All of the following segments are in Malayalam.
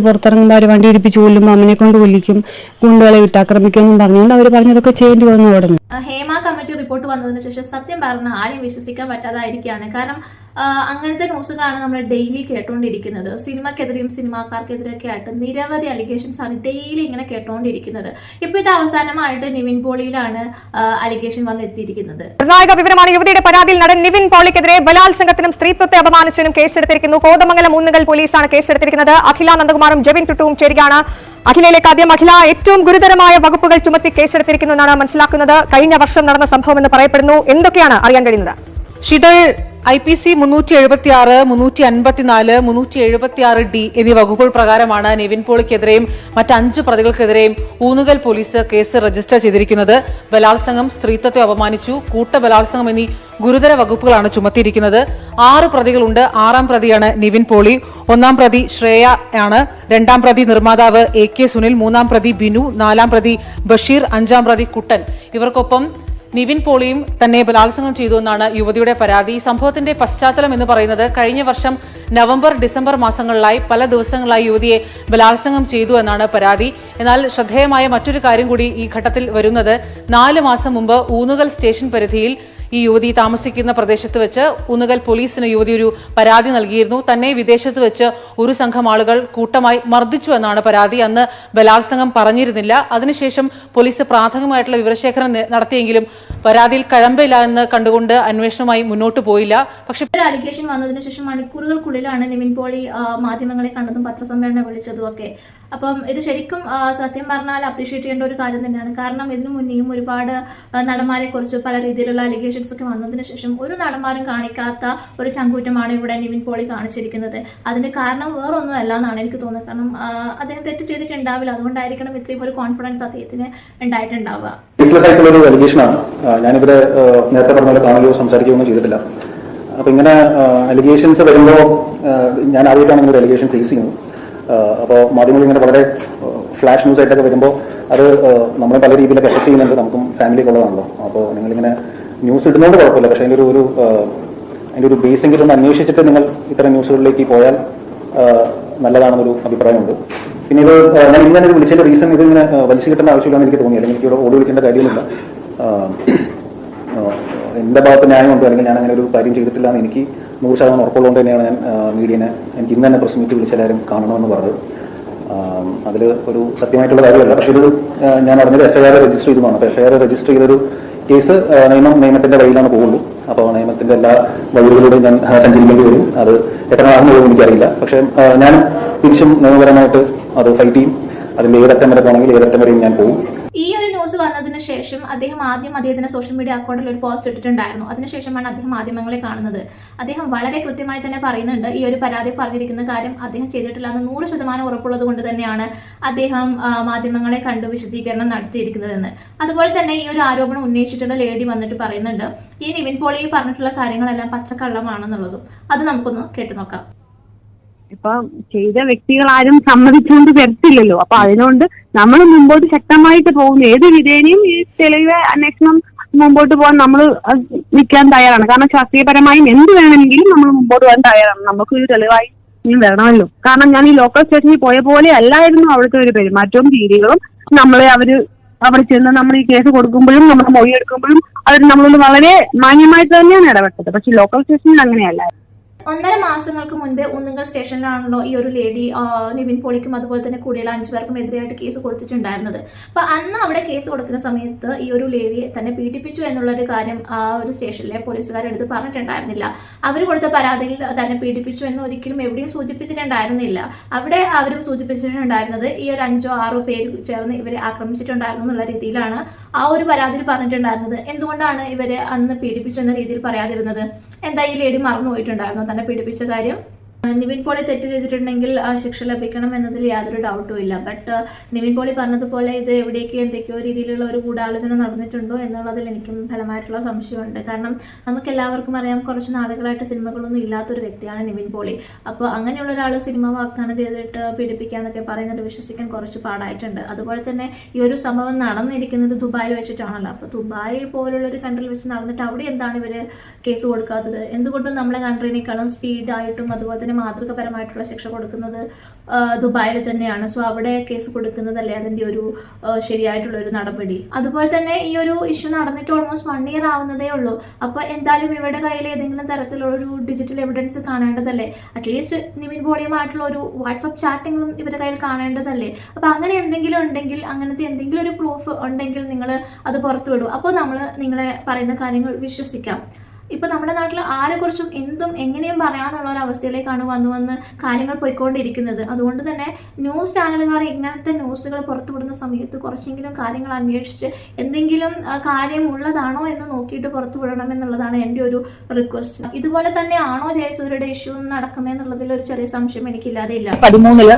പുറത്തിറങ്ങുമ്പോൾ അവർ വണ്ടി ഇടിപ്പിച്ച് കൊല്ലും അമ്മനെ കൊണ്ട് കൊല്ലിക്കും ഗുണ്ടുകളെ വിട്ട് ആക്രമിക്കുമെന്നും പറഞ്ഞുകൊണ്ട് അവർ പറഞ്ഞതൊക്കെ ചെയ്യേണ്ടി വന്നു തുടങ്ങി. ഹേമ കമ്മിറ്റി റിപ്പോർട്ട് വന്നതിന് ശേഷം സത്യം പറഞ്ഞ ആരെയും വിശ്വസിക്കാൻ പറ്റാതായിരിക്കുകയാണ്. കാരണം അങ്ങനത്തെ ന്യൂസുകളാണ് നമ്മൾ ഡെയിലി കേട്ടുകൊണ്ടിരിക്കുന്നത് സിനിമക്കെതിരെയും സിനിമാക്കാർക്കെതിരെയൊക്കെ ആയിട്ട് നിരവധി അലിഗേഷൻസ് ആണ് ഡെയിലി ഇങ്ങനെ കേട്ടുകൊണ്ടിരിക്കുന്നത് ഇപ്പൊ ഇത് അവസാനമായിട്ട് നിവിൻ പോളിയിലാണ് അലിഗേഷൻ വന്നെത്തിയിരിക്കുന്നത്. നിർണായക വിവരമാണ് യുവതിയുടെ പരാതിയിൽ നടൻ നിവിൻ പോളിക്കെതിരെ ബലാത്സംഗത്തിനും സ്ത്രീത്വത്തെ അപമാനിച്ചതിനും കേസെടുത്തിരിക്കുന്നു. കോതമംഗലം ഊന്നുകൽ പോലീസാണ് കേസെടുത്തിരിക്കുന്നത്. അഖില നന്ദകുമാറും ജെവിൻ ടുട്ടുവും ചേരുകയാണ്. അഖിലയിലേക്ക് ആദ്യം അഖില ഏറ്റവും ഗുരുതരമായ വകുപ്പുകൾ ചുമത്തി കേസെടുത്തിരിക്കുന്നു എന്നാണ് മനസ്സിലാക്കുന്നത്. കഴിഞ്ഞ വർഷം നടന്ന സംഭവം എന്ന് പറയപ്പെടുന്നു. എന്തൊക്കെയാണ് അറിയാൻ കഴിയുന്നത്? ഷിതൾ ഐ പി സി മുന്നൂറ്റി എഴുപത്തി ആറ് മുന്നൂറ്റി അൻപത്തിനാല് മുന്നൂറ്റി എഴുപത്തി ആറ് ഡി എന്നീ വകുപ്പുകൾ പ്രകാരമാണ് നിവിൻ പോളിക്കെതിരെയും മറ്റ് അഞ്ച് പ്രതികൾക്കെതിരെയും ഊന്നുകൽ പോലീസ് കേസ് രജിസ്റ്റർ ചെയ്തിരിക്കുന്നത്. ബലാത്സംഗം സ്ത്രീത്വത്തെ അപമാനിച്ചു കൂട്ട ബലാത്സംഗം എന്നീ ഗുരുതര വകുപ്പുകളാണ് ചുമത്തിയിരിക്കുന്നത്. ആറ് പ്രതികളുണ്ട്. ആറാം പ്രതിയാണ് നിവിൻ പോളി. ഒന്നാം പ്രതി ശ്രേയ ആണ്. രണ്ടാം പ്രതി നിർമ്മാതാവ് എ കെ സുനിൽ. മൂന്നാം പ്രതി ബിനു. നാലാം പ്രതി ബഷീർ. അഞ്ചാം പ്രതി കുട്ടൻ. ഇവർക്കൊപ്പം നിവിൻ പോളിയും തന്നെ ബലാത്സംഗം ചെയ്തു എന്നാണ് യുവതിയുടെ പരാതി. സംഭവത്തിന്റെ പശ്ചാത്തലം എന്ന് പറയുന്നത് കഴിഞ്ഞ വർഷം നവംബർ ഡിസംബർ മാസങ്ങളിലായി പല ദിവസങ്ങളായി യുവതിയെ ബലാത്സംഗം ചെയ്തു എന്നാണ് പരാതി. എന്നാൽ ശ്രദ്ധേയമായ മറ്റൊരു കാര്യം കൂടി ഈ ഘട്ടത്തിൽ വരുന്നത്. നാല് മാസം മുമ്പ് ഊന്നുകൽ സ്റ്റേഷൻ പരിധിയിൽ ഈ യുവതി താമസിക്കുന്ന പ്രദേശത്ത് വെച്ച് ഉന്നുകൽ പോലീസിന് യുവതി ഒരു പരാതി നൽകിയിരുന്നു. തന്നെ വിദേശത്ത് വെച്ച് ഒരു സംഘം ആളുകൾ കൂട്ടമായി മർദ്ദിച്ചു എന്നാണ് പരാതി. അന്ന് ബലാത്സംഗം പറഞ്ഞിരുന്നില്ല. അതിനുശേഷം പോലീസ് പ്രാഥമികമായിട്ടുള്ള വിവരശേഖരം നടത്തിയെങ്കിലും പരാതിയിൽ കഴമ്പില്ല എന്ന് കണ്ടുകൊണ്ട് അന്വേഷണവുമായി മുന്നോട്ട് പോയില്ല. പക്ഷേ അലിഗേഷൻ വന്നതിന് ശേഷം മണിക്കൂറുകൾക്കുള്ളിലാണ് നിവിൻ പോളി മാധ്യമങ്ങളെ കണ്ടതും പത്രസമ്മേളനം വിളിച്ചതും ഒക്കെ അപ്പം ഇത് ശരിക്കും സത്യം പറഞ്ഞാൽ അപ്രീഷിയേറ്റ് ചെയ്യേണ്ട ഒരു കാര്യം തന്നെയാണ്. കാരണം ഇതിനു മുന്നേയും ഒരുപാട് നടന്മാരെ കുറിച്ച് പല രീതിയിലുള്ള അലിഗേഷൻസ് ഒക്കെ വന്നതിന് ശേഷം ഒരു നടന്മാരും കാണിക്കാത്ത ഒരു ചങ്കൂറ്റമാണ് ഇവിടെ നിവിൻ പോളി കാണിച്ചിരിക്കുന്നത്. അതിന്റെ കാരണം വേറൊന്നും അല്ല എന്നാണ് എനിക്ക് തോന്നുന്നത്. കാരണം അദ്ദേഹം തെറ്റ് ചെയ്തിട്ടുണ്ടാവില്ല. അതുകൊണ്ടായിരിക്കണം ഇത്രയും ഒരു കോൺഫിഡൻസ് അദ്ദേഹത്തിന് ഉണ്ടായിട്ടുണ്ടാവുക. ആയിട്ടുള്ള ഒരു ഞാനിവിടെ നേരത്തെ ചെയ്തിട്ടില്ല. അപ്പൊ ഇങ്ങനെ അലിഗേഷൻസ് വരുമ്പോൾ ഞാൻ ആദ്യമായിട്ടാണ് ഇങ്ങനെ അലിഗേഷൻ ഫേസ് ചെയ്യുന്നത്. അപ്പോൾ മാധ്യമങ്ങൾ ഇങ്ങനെ വളരെ ഫ്ലാഷ് ന്യൂസ് ആയിട്ടൊക്കെ വരുമ്പോൾ അത് നമ്മളെ പല രീതിയിലൊക്കെ എഫക്ട് ചെയ്യുന്നുണ്ട്. നമുക്കും ഫാമിലിക്ക് ഉള്ളതാണല്ലോ. അപ്പോൾ നിങ്ങളിങ്ങനെ ന്യൂസ് ഇടുന്നതുകൊണ്ട് കുഴപ്പമില്ല. പക്ഷേ അതിന്റെ ഒരു അതിന്റെ ഒരു ബേസെങ്കിലും ഒന്ന് അന്വേഷിച്ചിട്ട് നിങ്ങൾ ഇത്തരം ന്യൂസുകളിലേക്ക് പോയാൽ നല്ലതാണെന്നൊരു അഭിപ്രായമുണ്ട്. പിന്നെ ഇത് ഞാൻ ഇങ്ങനെ വിളിച്ചതിന്റെ റീസൺ ഇത് ഇങ്ങനെ വലിച്ചു കിട്ടേണ്ട ആവശ്യമില്ലെന്ന് എനിക്ക് തോന്നി. അല്ലെങ്കിൽ എനിക്ക് ഇവിടെ ഓടി വിളിക്കേണ്ട കാര്യമില്ല എന്റെ ഭാഗത്ത് ന്യായമുണ്ട്. അല്ലെങ്കിൽ ഞാൻ അങ്ങനെ ഒരു കാര്യം ചെയ്തിട്ടില്ല എന്ന് എനിക്ക് നൂറ് ശതമാനം ഉറപ്പുള്ളതുകൊണ്ട് തന്നെയാണ് ഞാൻ മീഡിയനെ എനിക്ക് ഇന്ന് തന്നെ പ്രസ് മീറ്റ് വിളിച്ചെല്ലാവരും കാണണമെന്ന് പറഞ്ഞത്. അതിൽ ഒരു സത്യമായിട്ടുള്ള കാര്യമല്ല. പക്ഷേ ഇത് ഞാൻ അറിഞ്ഞത് എഫ്ഐആർ രജിസ്റ്റർ ചെയ്തതാണ് അപ്പോൾ എഫ്ഐആർ രജിസ്റ്റർ ചെയ്തൊരു കേസ് നിയമം നിയമത്തിന്റെ വഴിയിലാണ് പോകുള്ളൂ അപ്പോൾ നിയമത്തിന്റെ എല്ലാ വഴികളിലൂടെ ഞാൻ സഞ്ചരിക്കേണ്ടി വരും. അത് എത്ര നാളെന്നുള്ളത് എനിക്കറിയില്ല. പക്ഷേ ഞാൻ തിരിച്ചും നിയമപരമായിട്ട് അത് ഫൈറ്റ് ചെയ്യും. അതിന്റെ ഏതറ്റം വരെ പോകണമെങ്കിൽ ഏതറ്റം വരെയും ഞാൻ പോകും. ഈ ഒരു ന്യൂസ് വന്നതിന് ശേഷം അദ്ദേഹം ആദ്യം അദ്ദേഹത്തിന്റെ സോഷ്യൽ മീഡിയ അക്കൗണ്ടിൽ ഒരു പോസ്റ്റ് ഇട്ടിട്ടുണ്ടായിരുന്നു. അതിനുശേഷമാണ് അദ്ദേഹം മാധ്യമങ്ങളെ കാണുന്നത്. അദ്ദേഹം വളരെ കൃത്യമായി തന്നെ പറയുന്നുണ്ട്. ഈ ഒരു പരാതി പറഞ്ഞിരിക്കുന്ന കാര്യം അദ്ദേഹം ചെയ്തിട്ടില്ല എന്ന് നൂറ് ശതമാനം ഉറപ്പുള്ളത് കൊണ്ട് തന്നെയാണ് അദ്ദേഹം മാധ്യമങ്ങളെ കണ്ടു വിശദീകരണം നടത്തിയിരിക്കുന്നതെന്ന്. അതുപോലെ തന്നെ ഈ ഒരു ആരോപണം ഉന്നയിച്ചിട്ടുള്ള ലേഡി വന്നിട്ട് പറയുന്നുണ്ട്. ഈ നിവിൻ പോളി പറഞ്ഞിട്ടുള്ള കാര്യങ്ങളെല്ലാം പച്ചക്കള്ളമാണെന്നുള്ളതും. അത് നമുക്കൊന്ന് കേട്ടു നോക്കാം ഇപ്പൊ ചെയ്ത വ്യക്തികൾ ആരും സമ്മതിച്ചുകൊണ്ട് വരത്തില്ലല്ലോ. അപ്പൊ അതിനോണ്ട് നമ്മൾ മുമ്പോട്ട് ശക്തമായിട്ട് പോകുന്നു. ഏത് വിധേനയും ഈ തെളിവ് അന്വേഷണം മുമ്പോട്ട് പോകാൻ നമ്മൾ നിൽക്കാൻ തയ്യാറാണ്. കാരണം ശാസ്ത്രീയപരമായും എന്ത് വേണമെങ്കിലും നമ്മൾ മുമ്പോട്ട് പോകാൻ തയ്യാറാണ്. നമുക്ക് ഒരു തെളിവായി വേണമല്ലോ കാരണം ഞാൻ ഈ ലോക്കൽ സ്റ്റേഷനിൽ പോയ പോലെ അല്ലായിരുന്നു അവിടുത്തെ ഒരു പെരുമാറ്റവും രീതികളും. നമ്മളെ അവർ അവിടെ ചെന്ന് നമ്മൾ ഈ കേസ് കൊടുക്കുമ്പോഴും നമ്മൾ മൊഴി എടുക്കുമ്പോഴും അവർ നമ്മളോട് വളരെ മാന്യമായിട്ട് തന്നെയാണ് ഇടപെട്ടത്. പക്ഷെ ലോക്കൽ സ്റ്റേഷനിൽ അങ്ങനെയല്ല. ഒന്നര മാസങ്ങൾക്ക് മുൻപേ ഒന്നുങ്കൽ സ്റ്റേഷനിലാണല്ലോ ഈ ഒരു ലേഡി നിവിൻ പോളിക്കും അതുപോലെ തന്നെ കൂടിയുള്ള അഞ്ചു പേർക്കും എതിരെയായിട്ട് കേസ് കൊടുത്തിട്ടുണ്ടായിരുന്നത്. അപ്പൊ അന്ന് അവിടെ കേസ് കൊടുക്കുന്ന സമയത്ത് ഈ ഒരു ലേഡിയെ തന്നെ പീഡിപ്പിച്ചു എന്നുള്ള ഒരു കാര്യം ആ ഒരു സ്റ്റേഷനിലെ പോലീസുകാരെടുത്ത് പറഞ്ഞിട്ടുണ്ടായിരുന്നില്ല. അവർ കൊടുത്ത പരാതിയിൽ തന്നെ പീഡിപ്പിച്ചു എന്ന് ഒരിക്കലും എവിടെയും സൂചിപ്പിച്ചിട്ടുണ്ടായിരുന്നില്ല. അവിടെ അവർ സൂചിപ്പിച്ചിട്ടുണ്ടായിരുന്നത് ഈ ഒരു അഞ്ചോ ആറോ പേര് ചേർന്ന് ഇവരെ ആക്രമിച്ചിട്ടുണ്ടായിരുന്നു എന്നുള്ള രീതിയിലാണ് ആ ഒരു പരാതിയിൽ പറഞ്ഞിട്ടുണ്ടായിരുന്നത്. എന്തുകൊണ്ടാണ് ഇവരെ അന്ന് പീഡിപ്പിച്ചു എന്ന രീതിയിൽ പറയാതിരുന്നത്? എന്താ ഈ ലേഡി മറന്നു പോയിട്ടുണ്ടായിരുന്നോ തന്നെ പീഡിപ്പിച്ച കാര്യം? നിവിൻ പോളി തെറ്റ് ചെയ്തിട്ടുണ്ടെങ്കിൽ ശിക്ഷ ലഭിക്കണം എന്നതിൽ യാതൊരു ഡൗട്ടും ഇല്ല. ബട്ട് നിവിൻ പോളി പറഞ്ഞതുപോലെ ഇത് എവിടെയൊക്കെയോ എന്തൊക്കെയോ രീതിയിലുള്ള ഒരു ഗൂഢാലോചന നടന്നിട്ടുണ്ടോ എന്നുള്ളതിൽ എനിക്കും ഫലമായിട്ടുള്ള സംശയമുണ്ട്. കാരണം നമുക്ക് എല്ലാവർക്കും അറിയാം കുറച്ച് നാളുകളായിട്ട് സിനിമകളൊന്നും ഇല്ലാത്തൊരു വ്യക്തിയാണ് നിവിൻ പോളി. അപ്പോൾ അങ്ങനെയുള്ള ഒരാൾ സിനിമ വാഗ്ദാനം ചെയ്തിട്ട് പീഡിപ്പിക്കാന്നൊക്കെ പറയുന്നത് വിശ്വസിക്കാൻ കുറച്ച് പാടായിട്ടുണ്ട്. അതുപോലെ തന്നെ ഈ ഒരു സംഭവം നടന്നിരിക്കുന്നത് ദുബായിൽ വെച്ചിട്ടാണല്ലോ. അപ്പോൾ ദുബായ് പോലുള്ള ഒരു കൺട്രിയിൽ വെച്ച് നടന്നിട്ട് അവിടെ എന്താണ് ഇവർ കേസ് കൊടുക്കാത്തത്? എന്തുകൊണ്ടും നമ്മളെ കൺട്രീനേക്കാളും സ്പീഡായിട്ടും അതുപോലെ തന്നെ തന്നെ മാതൃകപരമായിട്ടുള്ള ശിക്ഷ കൊടുക്കുന്നത് ദുബായിൽ തന്നെയാണ്. സോ അവിടെ കേസ് കൊടുക്കുന്നതല്ലേ അതിന്റെ ഒരു ശരിയായിട്ടുള്ള ഒരു നടപടി. അതുപോലെ തന്നെ ഈ ഒരു ഇഷ്യൂ നടന്നിട്ട് ഓൾമോസ്റ്റ് വൺ ഇയർ ആവുന്നതേ ഉള്ളൂ. അപ്പോൾ എന്തായാലും ഇവരുടെ കയ്യിൽ ഏതെങ്കിലും തരത്തിലുള്ള ഒരു ഡിജിറ്റൽ എവിഡൻസ് കാണേണ്ടതല്ലേ? അറ്റ്ലീസ്റ്റ് നിവിൻ ബോഡിയുമായിട്ടുള്ള ഒരു വാട്സപ്പ് ചാറ്റിങ്ങും ഇവരുടെ കയ്യിൽ കാണേണ്ടതല്ലേ? അപ്പോൾ അങ്ങനെ എന്തെങ്കിലും ഉണ്ടെങ്കിൽ അങ്ങനത്തെ എന്തെങ്കിലും ഒരു പ്രൂഫ് ഉണ്ടെങ്കിൽ നിങ്ങൾ അത് പുറത്തുവിടും. അപ്പോൾ നമ്മൾ നിങ്ങളെ പറയുന്ന കാര്യങ്ങൾ വിശ്വസിക്കാം. ഇപ്പൊ നമ്മുടെ നാട്ടിൽ ആരെക്കുറിച്ചും എന്തും എങ്ങനെയും പറയാമെന്നുള്ള ഒരു അവസ്ഥയിലേക്കാണ് വന്നു വന്ന് കാര്യങ്ങൾ പോയിക്കൊണ്ടിരിക്കുന്നത്. അതുകൊണ്ട് തന്നെ ന്യൂസ് ചാനലുകാർ ഇങ്ങനത്തെ ന്യൂസുകൾ പുറത്തുവിടുന്ന സമയത്ത് കുറച്ചെങ്കിലും കാര്യങ്ങൾ അന്വേഷിച്ച് എന്തെങ്കിലും കാര്യം ഉള്ളതാണോ എന്ന് നോക്കിയിട്ട് പുറത്തു വിടണം എന്നുള്ളതാണ് എന്റെ ഒരു റിക്വസ്റ്റ് ഇതുപോലെ തന്നെ ആണോ ജയസൂര്യയുടെ ഇഷ്യൂ നടക്കുന്നതെന്നുള്ളതിൽ ഒരു ചെറിയ സംശയം എനിക്കില്ലാതെ ഇല്ല. പതിമൂന്നിൽ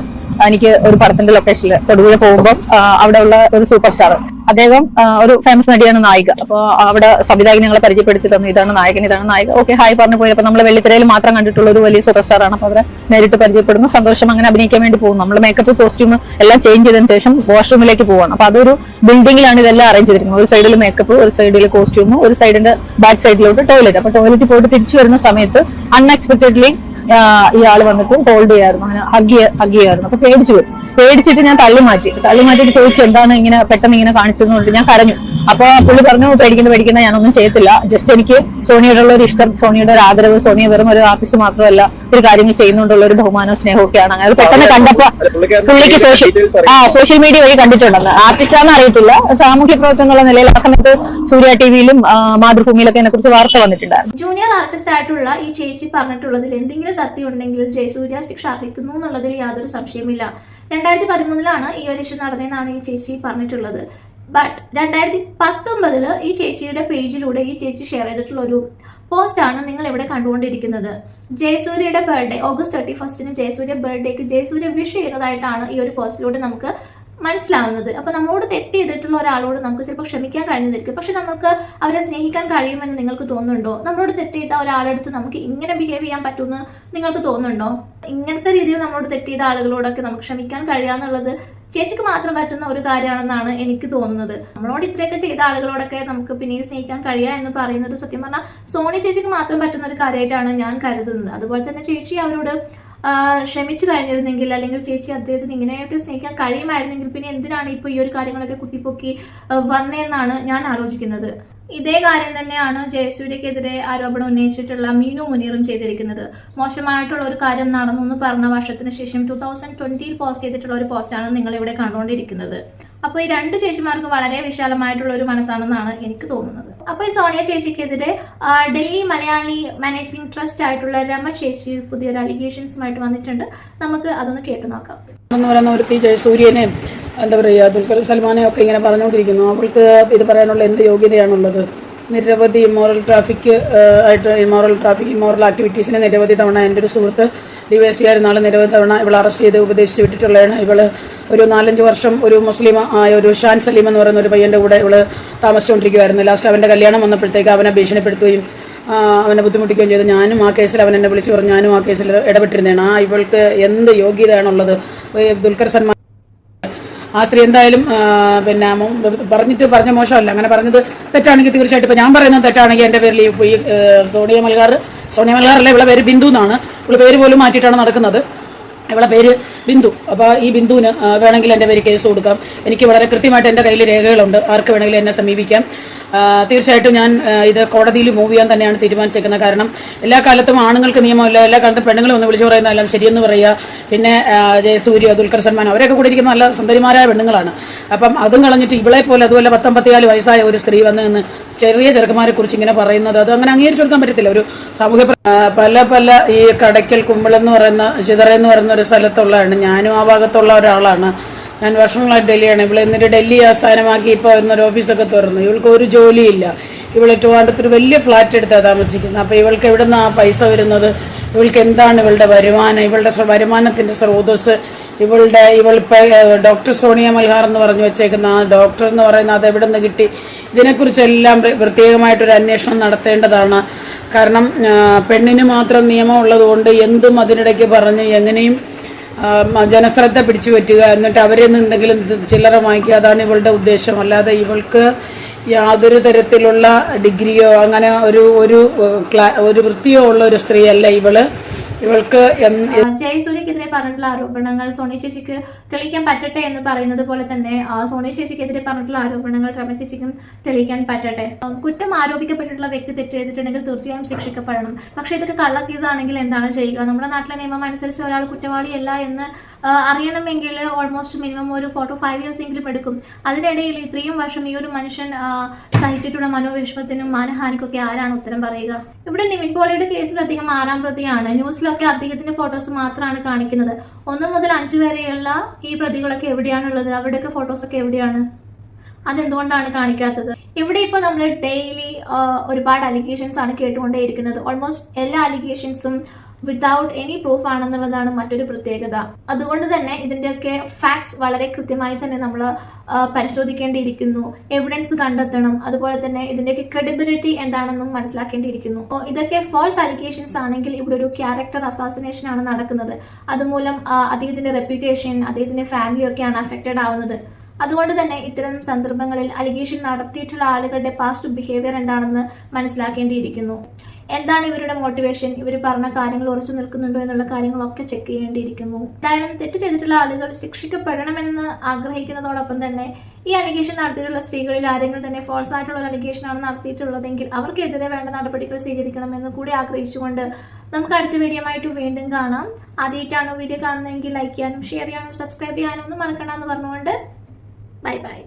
എനിക്ക് ഒരു പടത്തിന്റെ ലൊക്കേഷനിൽ തൊടുപുഴ പോകുമ്പോൾ അവിടെയുള്ള ഒരു സൂപ്പർ സ്റ്റാർ അദ്ദേഹം ഒരു ഫേമസ് നടിയാണ് നായിക. അപ്പോൾ അവിടെ സംവിധായകൻ ഞങ്ങളെ പരിചയപ്പെടുത്തി തന്നു. ഇതാണ് നായകൻ ഇതാണ് നായിക. ഓക്കെ ഹായ് പറഞ്ഞു പോയി. അപ്പൊ നമ്മൾ വെള്ളിത്തിരയിൽ മാത്രം കണ്ടിട്ടുള്ള ഒരു വലിയ സൂപ്പർ സ്റ്റാർ ആണ്. അപ്പൊ അവരെ നേരിട്ട് പരിചയപ്പെടുന്നു. സന്തോഷം അങ്ങനെ അഭിനയിക്കാൻ വേണ്ടി പോകും നമ്മൾ മേക്കപ്പ് കോസ്റ്റ്യൂം എല്ലാം ചേഞ്ച് ചെയ്തതിന് ശേഷം വാഷ്റൂമിലേക്ക് പോവാണ്. അപ്പൊ അതൊരു ബിൽഡിംഗിലാണ് ഇതെല്ലാം അറേഞ്ച് ചെയ്തിരിക്കുന്നത്. ഒരു സൈഡിൽ മേക്കപ്പ് ഒരു സൈഡിൽ കോസ്റ്റ്യൂം ഒരു സൈഡിന്റെ ബാക്ക് സൈഡിലോട്ട് ടോയ്ലറ്റ് അപ്പൊ ടോയ്ലറ്റ് പോയിട്ട് തിരിച്ചു വരുന്ന സമയത്ത് അൺഎക്സ്പെക്ടഡ്ലി ഇയാൾ വന്നിട്ട് ഹോൾഡ് ചെയ്യായിരുന്നു. അങ്ങനെ ഹഗ് ഹഗ് ചെയ്യായിരുന്നു. അപ്പൊ പേടിച്ചു പോയി. പേടിച്ചിട്ട് ഞാൻ തള്ളി മാറ്റി. തള്ളി മാറ്റിയിട്ട് ചോദിച്ചു എന്താണ് ഇങ്ങനെ പെട്ടെന്ന് ഇങ്ങനെ കാണിച്ചതെന്നുണ്ട് ഞാൻ കരഞ്ഞു. അപ്പൊ പുള്ളി പറഞ്ഞു പേടിക്കുന്ന പേടിക്കുന്ന ഞാനൊന്നും ചെയ്യത്തില്ല. ജസ്റ്റ് എനിക്ക് സോണിയോടുള്ള ഒരു ഇഷ്ടം സോണിയുടെ ഒരു ആദരവ് സോണിയ വെറും ഒരു ആർട്ടിസ്റ്റ് മാത്രമല്ല ഒരു കാര്യങ്ങൾ ചെയ്യുന്നുണ്ടുള്ള ഒരു ബഹുമാനവും സ്നേഹവും ഒക്കെയാണ് അങ്ങനെ പെട്ടെന്ന് കണ്ടപ്പോ പുള്ളിക്ക് സോഷ്യൽ ആ സോഷ്യൽ മീഡിയ വഴി കണ്ടിട്ടുണ്ടെന്ന് ആർട്ടിസ്റ്റാന്ന് അറിയത്തില്ല. സാമൂഹ്യ പ്രവർത്തനം എന്നുള്ള നിലയിൽ ആ സമയത്ത് സൂര്യ ടിവിയിലും മാതൃഭൂമിയിലൊക്കെ എന്നെ കുറിച്ച് വാർത്ത വന്നിട്ടുണ്ടായിരുന്നു. ജൂനിയർ ആർട്ടിസ്റ്റ് ആയിട്ടുള്ള ഈ ചേച്ചി പറഞ്ഞിട്ടുള്ളതിൽ എന്തെങ്കിലും സത്യം ഉണ്ടെങ്കിൽ ജയസൂര്യ ശിക്ഷ അർഹിക്കുന്നു എന്നുള്ളതിൽ യാതൊരു സംശയമില്ല രണ്ടായിരത്തി പതിമൂന്നിലാണ് ഈ ഒരു ഇഷ്യൂ നടന്നതെന്നാണ് ഈ ചേച്ചി പറഞ്ഞിട്ടുള്ളത്. ബട്ട് രണ്ടായിരത്തി പത്തൊമ്പതിൽ ഈ ചേച്ചിയുടെ പേജിലൂടെ ഈ ചേച്ചി ഷെയർ ചെയ്തിട്ടുള്ള ഒരു പോസ്റ്റാണ് നിങ്ങൾ ഇവിടെ കണ്ടുകൊണ്ടിരിക്കുന്നത്. ജയസൂര്യയുടെ ബർത്ത്ഡേ ഓഗസ്റ്റ് തേർട്ടി ഫസ്റ്റിന് ജയസൂര്യ ബർത്ത്ഡേക്ക് ജയസൂര്യ വിഷ് ചെയ്യുന്നതായിട്ടാണ് ഈ ഒരു പോസ്റ്റിലൂടെ നമുക്ക് മനസ്സിലാവുന്നത്. അപ്പൊ നമ്മളോട് തെറ്റ് ചെയ്തിട്ടുള്ള ഒരാളോട് നമുക്ക് ചിലപ്പോൾ ക്ഷമിക്കാൻ കഴിയുന്നിരിക്കും പക്ഷെ നമുക്ക് അവരെ സ്നേഹിക്കാൻ കഴിയുമെന്ന് നിങ്ങൾക്ക് തോന്നുന്നുണ്ടോ? നമ്മളോട് തെറ്റ് ചെയ്ത ഒരാളെടുത്ത് നമുക്ക് ഇങ്ങനെ ബിഹേവ് ചെയ്യാൻ പറ്റുമെന്ന് നിങ്ങൾക്ക് തോന്നുന്നുണ്ടോ? ഇങ്ങനത്തെ രീതിയിൽ നമ്മളോട് തെറ്റ് ചെയ്ത ആളുകളോടൊക്കെ നമുക്ക് ക്ഷമിക്കാൻ കഴിയാന്നുള്ളത് ചേച്ചിക്ക് മാത്രം പറ്റുന്ന ഒരു കാര്യമാണെന്നാണ് എനിക്ക് തോന്നുന്നത്. നമ്മളോട് ഇത്രയൊക്കെ ചെയ്ത ആളുകളോടൊക്കെ നമുക്ക് പിന്നെയും സ്നേഹിക്കാൻ കഴിയുക എന്ന് പറയുന്നത് സത്യം പറഞ്ഞാൽ സോണി ചേച്ചിക്ക് മാത്രം പറ്റുന്ന ഒരു കാര്യമായിട്ടാണ് ഞാൻ കരുതുന്നത്. അതുപോലെ തന്നെ ചേച്ചി അവരോട് ക്ഷമിച്ചു കഴിഞ്ഞിരുന്നെങ്കിൽ അല്ലെങ്കിൽ ചേച്ചി അദ്ദേഹത്തിന് ഇങ്ങനെയൊക്കെ സ്നേഹിക്കാൻ കഴിയുമായിരുന്നെങ്കിൽ പിന്നെ എന്തിനാണ് ഇപ്പോൾ ഈ ഒരു കാര്യങ്ങളൊക്കെ കുത്തിപ്പൊക്കി വന്നതെന്നാണ് ഞാൻ ആലോചിക്കുന്നത്. ഇതേ കാര്യം തന്നെയാണ് ജയസൂര്യക്കെതിരെ ആരോപണം ഉന്നയിച്ചിട്ടുള്ള മീനു മുനീറും ചെയ്തിരിക്കുന്നത്. മോശമായിട്ടുള്ള ഒരു കാര്യം നടന്നു എന്ന് പറഞ്ഞ വർഷത്തിന് ശേഷം ടൂ തൗസൻഡ് ട്വന്റിയിൽ പോസ്റ്റ് ചെയ്തിട്ടുള്ള ഒരു പോസ്റ്റാണ് നിങ്ങൾ ഇവിടെ കണ്ടുകൊണ്ടിരിക്കുന്നത്. അപ്പോൾ ഈ രണ്ട് ചേച്ചിമാർക്കും വളരെ വിശാലമായിട്ടുള്ള ഒരു മനസ്സാണെന്നാണ് എനിക്ക് തോന്നുന്നത്. അപ്പോൾ ഈ സോണിയ ചേച്ചിക്കെതിരെ ഡൽഹി മലയാളി മാനേജിംഗ് ട്രസ്റ്റ് ആയിട്ടുള്ള രമ ചേച്ചി പുതിയൊരു അലിഗേഷൻസുമായിട്ട് വന്നിട്ടുണ്ട്. നമുക്ക് അതൊന്ന് കേട്ടു നോക്കാം. എന്ന് എന്താ പറയുക ദുൽഖർ സൽമാനെ ഒക്കെ ഇങ്ങനെ പറഞ്ഞുകൊണ്ടിരിക്കുന്നു. അവൾക്ക് ഇത് പറയാനുള്ള എന്ത് യോഗ്യതയാണുള്ളത്? നിരവധി ഇമ്മോറൽ ട്രാഫിക് ആയിട്ട് ഇമോറൽ ട്രാഫിക് ഇമോറൽ ആക്ടിവിറ്റീസിനെ നിരവധി തവണ എന്റെ ഒരു സുഹൃത്ത് ഡിവൈഎസ് നാളെ നിരവധി തവണ ഇവൾ അറസ്റ്റ് ചെയ്ത് ഉപദേശിച്ച് വിട്ടിട്ടുള്ളതാണ്. ഇവൾ ഒരു നാലഞ്ച് വർഷം ഒരു മുസ്ലിം ആയ ഒരു ഷാൻ സലീം എന്ന് പറയുന്ന ഒരു പയ്യന്റെ കൂടെ ഇവൾ താമസിച്ചുകൊണ്ടിരിക്കുമായിരുന്നു ലാസ്റ്റ് അവന്റെ കല്യാണം വന്നപ്പോഴത്തേക്ക് അവനെ ഭീഷണിപ്പെടുത്തുകയും അവനെ ബുദ്ധിമുട്ടിക്കുകയും ചെയ്തു. ഞാനും ആ കേസിൽ അവൻ എന്നെ വിളിച്ചു പറഞ്ഞു. ഞാനും ആ കേസിൽ ഇടപെട്ടിരുന്നതാണ്. ആ ഇവൾക്ക് എന്ത് യോഗ്യതയാണുള്ളത്? ദുൽഖർ സൽമാൻ ആ സ്ത്രീ എന്തായാലും പിന്നെ പറഞ്ഞിട്ട് പറഞ്ഞ മോശമല്ല. അങ്ങനെ പറഞ്ഞത് തെറ്റാണെങ്കിൽ തീർച്ചയായിട്ടും ഇപ്പൊ ഞാൻ പറയുന്നത് തെറ്റാണെങ്കിൽ എന്റെ പേരിൽ ഈ സോണിയ മൽഗാർ സോണിയ മൽഗാറല്ല ഇവളെ പേര് ബിന്ദു എന്നാണ്. ഇവിടെ പേര് പോലും മാറ്റിയിട്ടാണ് നടക്കുന്നത്. ഇവളെ പേര് ബിന്ദു. അപ്പോൾ ഈ ബിന്ദുവിന് വേണമെങ്കിൽ എന്റെ പേര് കേസ് കൊടുക്കാം. എനിക്ക് വളരെ കൃത്യമായിട്ട് എന്റെ കയ്യിൽ രേഖകളുണ്ട്. ആർക്ക് വേണമെങ്കിലും എന്നെ സമീപിക്കാം. തീർച്ചയായിട്ടും ഞാൻ ഇത് കോടതിയിൽ മൂവ് ചെയ്യാൻ തന്നെയാണ് തീരുമാനിച്ചേക്കുന്നത്. കാരണം എല്ലാ കാലത്തും ആണുങ്ങൾക്ക് നിയമമില്ല. എല്ലാ കാലത്തും പെണ്ണുങ്ങൾ ഒന്ന് വിളിച്ചു പറയുന്നതെല്ലാം ശരിയെന്ന് പറയുക. പിന്നെ ജയസൂര്യ ദുൽഖർ സൽമാൻ അവരൊക്കെ കൂടി ഇരിക്കുന്ന നല്ല സുന്ദരിമാരായ പെണ്ണുങ്ങളാണ്. അപ്പം അതും കളഞ്ഞിട്ട് ഇവളെ പോലെ അതുപോലെ പത്തൊമ്പത്തിനാല് വയസ്സായ ഒരു സ്ത്രീ വന്ന് നിന്ന് ചെറിയ ചെറുക്കന്മാരെ കുറിച്ച് ഇങ്ങനെ പറയുന്നത് അത് അങ്ങനെ അംഗീകരിച്ചു കൊടുക്കാൻ പറ്റത്തില്ല. ഒരു സാമൂഹ്യ പല പല ഈ കടയ്ക്കൽ കുമ്പളെന്ന് പറയുന്ന ചിതറ എന്ന് പറയുന്ന ഒരു സ്ഥലത്തുള്ളതാണ്. ഞാനും ആ ഭാഗത്തുള്ള ഒരാളാണ്. ഞാൻ വർഷങ്ങളായിട്ട് ഡൽഹിയാണ്. ഇവിടെ എന്നിട്ട് ഡൽഹി ആസ്ഥാനമാക്കി ഇപ്പോൾ എന്നൊരു ഓഫീസൊക്കെ തുറന്നു. ഇവൾക്ക് ഒരു ജോലിയില്ല. ഇവൾ ട്രിവാൻഡ്രത്തൊരു വലിയ ഫ്ലാറ്റ് എടുത്താണ് താമസിക്കുന്നത്. അപ്പോൾ ഇവൾക്ക് എവിടെ നിന്ന് ആ പൈസ വരുന്നത്? ഇവൾക്ക് എന്താണ് ഇവളുടെ വരുമാനം? ഇവളുടെ വരുമാനത്തിന്റെ സ്രോതസ് ഇവളുടെ ഇവളിപ്പോൾ ഡോക്ടർ സോണിയ മൽഹാർ എന്ന് പറഞ്ഞു വെച്ചേക്കുന്ന ആ ഡോക്ടർ എന്ന് പറയുന്ന അത് എവിടെ നിന്ന് കിട്ടി? ഇതിനെക്കുറിച്ചെല്ലാം പ്ര- പ്രത്യേകമായിട്ടൊരു അന്വേഷണം നടത്തേണ്ടതാണ്. കാരണം പെണ്ണിന് മാത്രം നിയമം ഉള്ളതുകൊണ്ട് എന്തും അതിനിടയ്ക്ക് പറഞ്ഞ് എങ്ങനെയും ജനശ്രദ്ധ പിടിച്ചു പറ്റുക എന്നിട്ട് അവരിൽ നിന്ന് എന്തെങ്കിലും ചില്ലറ വാങ്ങിക്കുക അതാണ് ഇവളുടെ ഉദ്ദേശം. അല്ലാതെ ഇവൾക്ക് യാതൊരു തരത്തിലുള്ള ഡിഗ്രിയോ അങ്ങനെ ഒരു ഒരു ഒരു വൃത്തിയോ ഉള്ള ഒരു സ്ത്രീയല്ല ഇവൾ. ഇവൾക്ക് ജയസൂര്യക്കെതിരെ പറഞ്ഞിട്ടുള്ള ആരോപണങ്ങൾ സോണി ചേച്ചിക്ക് തെളിയിക്കാൻ പറ്റട്ടെ എന്ന് പറയുന്നത് പോലെ തന്നെ സോണി ചേച്ചിക്കെതിരെ പറഞ്ഞിട്ടുള്ള ആരോപണങ്ങൾ രമ ചേച്ചിക്കും തെളിയിക്കാൻ പറ്റട്ടെ. കുറ്റം ആരോപിക്കപ്പെട്ടിട്ടുള്ള വ്യക്തി തെറ്റ് ചെയ്തിട്ടുണ്ടെങ്കിൽ തീർച്ചയായും ശിക്ഷിക്കപ്പെടണം. പക്ഷെ ഇതൊക്കെ കള്ള കേസാണെങ്കിൽ എന്താണ് ചെയ്യുക? നമ്മുടെ നാട്ടിലെ നിയമം അനുസരിച്ച് ഒരാൾ കുറ്റവാളിയല്ല എന്ന് അറിയണമെങ്കിൽ ഓൾമോസ്റ്റ് മിനിമം ഒരു ഫോർ ടു ഫൈവ് ഇയേഴ്സ് എങ്കിലും എടുക്കും. അതിനിടയിൽ ഇത്രയും വർഷം ഈ ഒരു മനുഷ്യൻ സഹിച്ചിട്ടുള്ള മനോവിഷമത്തിനും മാനഹാനിക്കൊക്കെ ആരാണ് ഉത്തരം പറയുക? ഇവിടെ നിവിൻ പോളിയുടെ കേസിൽ അദ്ദേഹം ആറാം പ്രതിയാണ്. ന്യൂസിലൊക്കെ അദ്ദേഹത്തിന്റെ ഫോട്ടോസ് മാത്രമാണ് കാണിക്കുന്നത്. ഒന്ന് മുതൽ അഞ്ച് വരെയുള്ള ഈ പ്രതികളൊക്കെ എവിടെയാണുള്ളത്? ഫോട്ടോസ് ഫോട്ടോസൊക്കെ എവിടെയാണ്? അതെന്തുകൊണ്ടാണ് കാണിക്കാത്തത്? ഇവിടെ ഇപ്പോൾ നമ്മൾ ഡെയിലി ഒരുപാട് അലിഗേഷൻസ് ആണ് കേട്ടുകൊണ്ടേയിരിക്കുന്നത്. ഓൾമോസ്റ്റ് എല്ലാ അലിഗേഷൻസും വിതൗട്ട് എനി പ്രൂഫ് ആണെന്നുള്ളതാണ് മറ്റൊരു പ്രത്യേകത. അതുകൊണ്ട് തന്നെ ഇതിന്റെയൊക്കെ ഫാക്ട്സ് വളരെ കൃത്യമായി തന്നെ നമ്മൾ പരിശോധിക്കേണ്ടിയിരിക്കുന്നു. എവിഡൻസ് കണ്ടെത്തണം. അതുപോലെ തന്നെ ഇതിന്റെയൊക്കെ ക്രെഡിബിലിറ്റി എന്താണെന്നും മനസ്സിലാക്കേണ്ടിയിരിക്കുന്നു. അപ്പോൾ ഇതൊക്കെ ഫോൾസ് അലിഗേഷൻസ് ആണെങ്കിൽ ഇവിടെ ഒരു ക്യാരക്ടർ അസോസിനേഷൻ ആണ് നടക്കുന്നത്. അതുമൂലം അദ്ദേഹത്തിന്റെ റെപ്യൂട്ടേഷൻ അദ്ദേഹത്തിന്റെ ഫാമിലി ഒക്കെയാണ് അഫക്റ്റഡ് ആവുന്നത്. അതുകൊണ്ട് തന്നെ ഇത്തരം സന്ദർഭങ്ങളിൽ അലിഗേഷൻ നടത്തിയിട്ടുള്ള ആളുകളുടെ പാസ്റ്റ് ബിഹേവിയർ എന്താണെന്ന് മനസ്സിലാക്കേണ്ടിയിരിക്കുന്നു. എന്താണ് ഇവരുടെ മോട്ടിവേഷൻ ഇവർ പറഞ്ഞ കാര്യങ്ങൾ ഉറച്ചു നിൽക്കുന്നുണ്ടോ എന്നുള്ള കാര്യങ്ങളൊക്കെ ചെക്ക് ചെയ്യേണ്ടിയിരിക്കുന്നു. എന്തായാലും തെറ്റ് ചെയ്തിട്ടുള്ള ആളുകൾ ശിക്ഷിക്കപ്പെടണമെന്ന് ആഗ്രഹിക്കുന്നതോടൊപ്പം തന്നെ ഈ അലിഗേഷൻ നടത്തിയിട്ടുള്ള സ്ത്രീകളിൽ ആരെങ്കിലും തന്നെ ഫോൾസ് ആയിട്ടുള്ള ഒരു അലിഗേഷൻ ആണ് നടത്തിയിട്ടുള്ളതെങ്കിൽ അവർക്കെതിരെ വേണ്ട നടപടികൾ സ്വീകരിക്കണമെന്ന് കൂടി ആഗ്രഹിച്ചുകൊണ്ട് നമുക്ക് അടുത്ത വീഡിയോ ആയിട്ട് വീണ്ടും കാണാം. ആദ്യമായിട്ടാണോ വീഡിയോ കാണുന്നതെങ്കിൽ ലൈക്ക് ചെയ്യാനും ഷെയർ ചെയ്യാനും സബ്സ്ക്രൈബ് ചെയ്യാനും ഒന്നും മറക്കണമെന്ന് പറഞ്ഞുകൊണ്ട് ബൈ ബൈ